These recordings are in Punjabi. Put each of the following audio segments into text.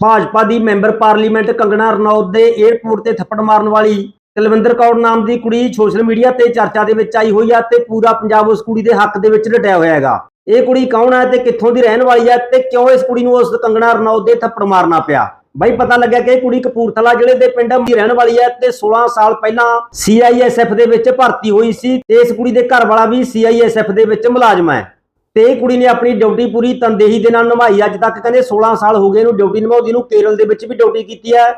ਭਾਜਪਾ ਦੀ ਮੈਂਬਰ ਪਾਰਲੀਮੈਂਟ ਕੰਗਣਾ ਰਣੌਤ ਦੇ 에ਅਰਪੋਰਟ ਤੇ ਥੱਪੜ ਮਾਰਨ ਵਾਲੀ ਕੁਲਵਿੰਦਰ ਕੌਰ ਨਾਮ ਦੀ ਕੁੜੀ ਸੋਸ਼ਲ ਮੀਡੀਆ ਤੇ ਚਰਚਾ ਦੇ ਵਿੱਚ ਆਈ ਹੋਈ ਆ ਤੇ ਪੂਰਾ ਪੰਜਾਬ ਉਸ ਕੁੜੀ ਦੇ ਹੱਕ ਦੇ ਵਿੱਚ ਡਟਿਆ ਹੋਇਆ ਹੈਗਾ। ਇਹ ਕੁੜੀ ਕੌਣ ਹੈ ਤੇ ਕਿੱਥੋਂ ਦੀ ਰਹਿਣ ਵਾਲੀ ਹੈ ਤੇ ਕਿਉਂ ਇਸ ਕੁੜੀ ਨੂੰ ਉਸ ਕੰਗਣਾ ਰਣੌਤ ਦੇ ਥੱਪੜ ਮਾਰਨਾ ਪਿਆ? ਬਾਈ ਪਤਾ ਲੱਗਿਆ ਕਿ ਇਹ ਕੁੜੀ ਕਪੂਰਥਲਾ ਜ਼ਿਲ੍ਹੇ ਦੇ ਪਿੰਡ ਦੀ ਰਹਿਣ ਵਾਲੀ ਹੈ ਤੇ 16 ਸਾਲ ਪਹਿਲਾਂ CISF ਦੇ ਵਿੱਚ ਭਰਤੀ ਹੋਈ ਸੀ ਤੇ ਇਸ ਕੁੜੀ ਦੇ ਘਰ ਵਾਲਾ ਵੀ CISF ਦੇ ਵਿੱਚ ਮੁਲਾਜ਼ਮ ਹੈ। ਤੇ ਇਹ ਕੁੜੀ ਨੇ ਆਪਣੀ ਡਿਊਟੀ ਪੂਰੀ ਤਨਦੇਹੀ ਦੇ ਨਾਲ ਨਿਭਾਈ। ਅੱਜ ਤੱਕ ਕਹਿੰਦੇ 16 ਸਾਲ ਹੋ ਗਏ ਇਹਨੂੰ ਡਿਊਟੀ ਨਿਭਾਉਂਦੀ ਨੂੰ ਕੇਰਲ ਦੇ ਵਿੱਚ ਵੀ ਡਿਊਟੀ ਕੀਤੀ ਹੈ,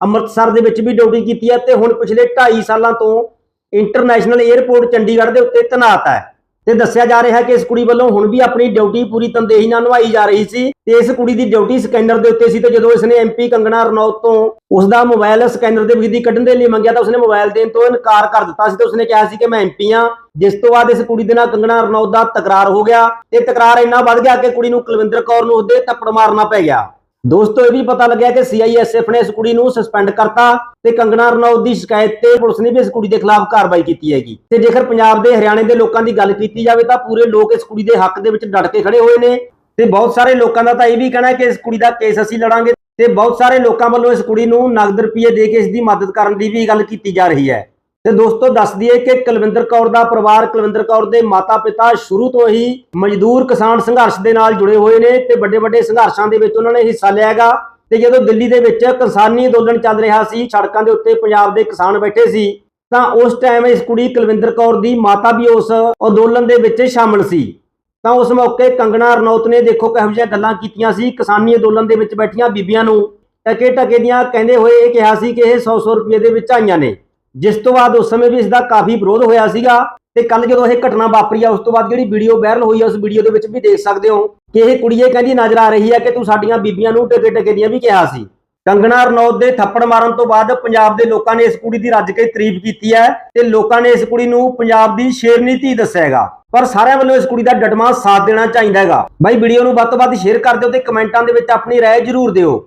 ਅੰਮ੍ਰਿਤਸਰ ਦੇ ਵਿੱਚ ਵੀ ਡਿਊਟੀ ਕੀਤੀ ਹੈ ਤੇ ਹੁਣ ਪਿਛਲੇ 2.5 ਸਾਲਾਂ ਤੋਂ ਇੰਟਰਨੈਸ਼ਨਲ 에ਅਰਪੋਰਟ ਚੰਡੀਗੜ੍ਹ ਦੇ ਉੱਤੇ ਤੈਨਾਤ ਹੈ। ਤੇ ਦੱਸਿਆ ਜਾ ਰਿਹਾ ਹੈ ਕਿ ਇਸ ਕੁੜੀ ਵੱਲੋਂ ਹੁਣ ਵੀ ਆਪਣੀ ਡਿਊਟੀ ਪੂਰੀ ਤਨਦੇਹੀ ਨਾਲ ਨਿਭਾਈ ਜਾ ਰਹੀ ਸੀ ਤੇ ਇਸ ਕੁੜੀ ਦੀ ਡਿਊਟੀ ਸਕੈਨਰ ਦੇ ਉੱਤੇ ਸੀ ਤੇ ਜਦੋਂ ਇਸਨੇ ਐਮਪੀ ਕੰਗਣਾ ਰਣੌਤ ਤੋਂ ਉਸ ਦਾ ਮੋਬਾਈਲ ਸਕੈਨਰ ਦੇ ਵਿਧੀ ਕੱਢਣ ਦੇ ਲਈ ਮੰਗਿਆ ਤਾਂ ਉਸਨੇ ਮੋਬਾਈਲ ਦੇਣ ਤੋਂ ਇਨਕਾਰ ਕਰ ਦਿੱਤਾ ਸੀ ਤੇ ਉਸਨੇ ਕਿਹਾ ਸੀ ਕਿ ਮੈਂ ਐਮਪੀ ਆ ਜਿਸ ਤੋਂ ਬਾਅਦ ਇਸ ਕੁੜੀ ਦੇ ਨਾਲ ਕੰਗਣਾ ਰਣੌਤ ਦਾ ਤਕਰਾਰ ਹੋ ਗਿਆ ਤੇ ਤਕਰਾਰ ਇੰਨਾ ਵੱਧ ਗਿਆ ਕਿ ਕੁੜੀ ਨੂੰ ਕੁਲਵਿੰਦਰ ਕੌਰ ਨੂੰ ਉਹਦੇ ਤੱਪੜ ਮਾਰਨਾ ਪੈ ਗਿਆ। ਦੋਸਤੋ, ਇਹ ਵੀ ਪਤਾ ਲੱਗਿਆ ਕਿ ਸੀਆਈਐਸਐਫ ਨੇ ਇਸ ਕੁੜੀ ਨੂੰ ਸਸਪੈਂਡ ਕਰਤਾ ਤੇ ਕੰਗਣਾ ਰਣੌਤ ਦੀ ਸ਼ਿਕਾਇਤ ਤੇ ਪੁਲਿਸ ਨੇ ਵੀ ਇਸ ਕੁੜੀ ਦੇ ਖਿਲਾਫ ਕਾਰਵਾਈ ਕੀਤੀ ਹੈਗੀ। ਤੇ ਜੇਕਰ ਪੰਜਾਬ ਦੇ ਹਰਿਆਣੇ ਦੇ ਲੋਕਾਂ ਦੀ ਗੱਲ ਕੀਤੀ ਜਾਵੇ ਤਾਂ ਪੂਰੇ ਲੋਕ ਇਸ ਕੁੜੀ ਦੇ ਹੱਕ ਦੇ ਵਿੱਚ ਡਟ ਕੇ ਖੜੇ ਹੋਏ ਨੇ ਤੇ ਬਹੁਤ ਸਾਰੇ ਲੋਕਾਂ ਦਾ ਤਾਂ ਇਹ ਵੀ ਕਹਿਣਾ ਹੈ ਕਿ ਇਸ ਕੁੜੀ ਦਾ ਕੇਸ ਅਸੀਂ ਲੜਾਂਗੇ ਤੇ ਬਹੁਤ ਸਾਰੇ ਲੋਕਾਂ ਵੱਲੋਂ ਇਸ ਕੁੜੀ ਨੂੰ ਨਗਦ ਰੁਪਏ ਦੇ ਕੇ ਇਸ ਦੀ ਮਦਦ ਕਰਨ ਦੀ ਵੀ ਗੱਲ ਕੀਤੀ ਜਾ ਰਹੀ ਹੈ। ਤੇ ਦੋਸਤੋ, ਦੱਸ ਦਈਏ ਕਿ ਕੁਲਵਿੰਦਰ ਕੌਰ ਦਾ ਪਰਿਵਾਰ ਕੁਲਵਿੰਦਰ ਕੌਰ ਦੇ ਮਾਤਾ-ਪਿਤਾ ਸ਼ੁਰੂ ਤੋਂ ਹੀ ਮਜ਼ਦੂਰ ਕਿਸਾਨ ਸੰਘਰਸ਼ ਦੇ ਨਾਲ ਜੁੜੇ ਹੋਏ ਨੇ ਤੇ ਵੱਡੇ-ਵੱਡੇ ਸੰਘਰਸ਼ਾਂ ਦੇ ਵਿੱਚ ਉਹਨਾਂ ਨੇ ਹਿੱਸਾ ਲਿਆ ਹੈਗਾ। ਤੇ ਜਦੋਂ ਦਿੱਲੀ ਦੇ ਵਿੱਚ ਕਿਸਾਨੀ ਅੰਦੋਲਨ ਚੱਲ ਰਿਹਾ ਸੀ, ਸੜਕਾਂ ਦੇ ਉੱਤੇ ਪੰਜਾਬ ਦੇ ਕਿਸਾਨ ਬੈਠੇ ਸੀ, ਤਾਂ ਉਸ ਟਾਈਮ ਇਸ ਕੁੜੀ ਕੁਲਵਿੰਦਰ ਕੌਰ ਦੀ ਮਾਤਾ ਵੀ ਉਸ ਅੰਦੋਲਨ ਦੇ ਵਿੱਚ ਸ਼ਾਮਲ ਸੀ। ਤਾਂ ਉਸ ਮੌਕੇ ਕੰਗਣਾ ਰਣੌਤ ਨੇ ਦੇਖੋ ਕਿਹੋ ਜਿਹੀਆਂ ਗੱਲਾਂ ਕੀਤੀਆਂ ਸੀ, ਕਿਸਾਨੀ ਅੰਦੋਲਨ ਦੇ ਵਿੱਚ ਬੈਠੀਆਂ ਬੀਬੀਆਂ ਨੂੰ ਟਕੇ ਟਕੇ ਦੀਆਂ ਕਹਿੰਦੇ ਹੋਏ ਇਹ ਕਿਹਾ ਸੀ ਕਿ ਇਹ 100-100 ਰੁਪਏ ਦੇ ਵਿੱਚ ਆਈਆਂ ਨੇ। ਜਿਸ ਤੋਂ ਬਾਅਦ ਉਸ ਸਮੇਂ ਵੀ ਇਸ ਦਾ ਕਾਫੀ ਵਿਰੋਧ ਹੋਇਆ ਸੀਗਾ ਤੇ ਕੱਲ ਜਦੋਂ ਇਹ ਘਟਨਾ ਵਾਪਰੀ ਆ ਉਸ ਤੋਂ ਬਾਅਦ ਜਿਹੜੀ ਵੀਡੀਓ ਵਾਇਰਲ ਹੋਈ ਆ ਉਸ ਵੀਡੀਓ ਦੇ ਵਿੱਚ ਵੀ ਦੇਖ ਸਕਦੇ ਹੋ ਕਿ ਇਹ ਕੁੜੀ ਇਹ ਕਹਿੰਦੀ ਨਜ਼ਰ ਆ ਰਹੀ ਹੈ ਕਿ ਤੂੰ ਸਾਡੀਆਂ ਬੀਬੀਆਂ ਨੂੰ ਟਕੇ ਟਕੇ ਦੀਆਂ ਵੀ ਕਿਹਾ ਸੀ ਕੰਗਣਾ ਰਣੌਤ ਦੇ ਥੱਪੜ ਮਾਰਨ ਤੋਂ ਬਾਅਦ ਪੰਜਾਬ ਦੇ ਲੋਕਾਂ ਨੇ ਇਸ ਕੁੜੀ ਦੀ ਰੱਜ ਕੇ ਤਾਰੀਫ ਕੀਤੀ ਹੈ ਤੇ ਲੋਕਾਂ ਨੇ ਇਸ ਕੁੜੀ ਨੂੰ ਪੰਜਾਬ ਦੀ ਸ਼ੇਰਨੀ ਧੀ ਦੱਸਿਆ ਹੈਗਾ ਪਰ ਸਾਰਿਆਂ ਵੱਲੋਂ ਇਸ ਕੁੜੀ ਦਾ ਡਟਮਾ ਸਾਥ ਦੇਣਾ ਚਾਹੀਦਾ ਹੈਗਾ ਬਾਈ ਵੀਡੀਓ ਨੂੰ ਵੱਧ ਤੋਂ ਵੱਧ ਸ਼ੇਅਰ ਕਰ ਦਿਓ ਤੇ ਕਮੈਂਟਾਂ ਦੇ ਵਿੱਚ ਆਪਣੀ رائے ਜ਼ਰੂਰ ਦਿਓ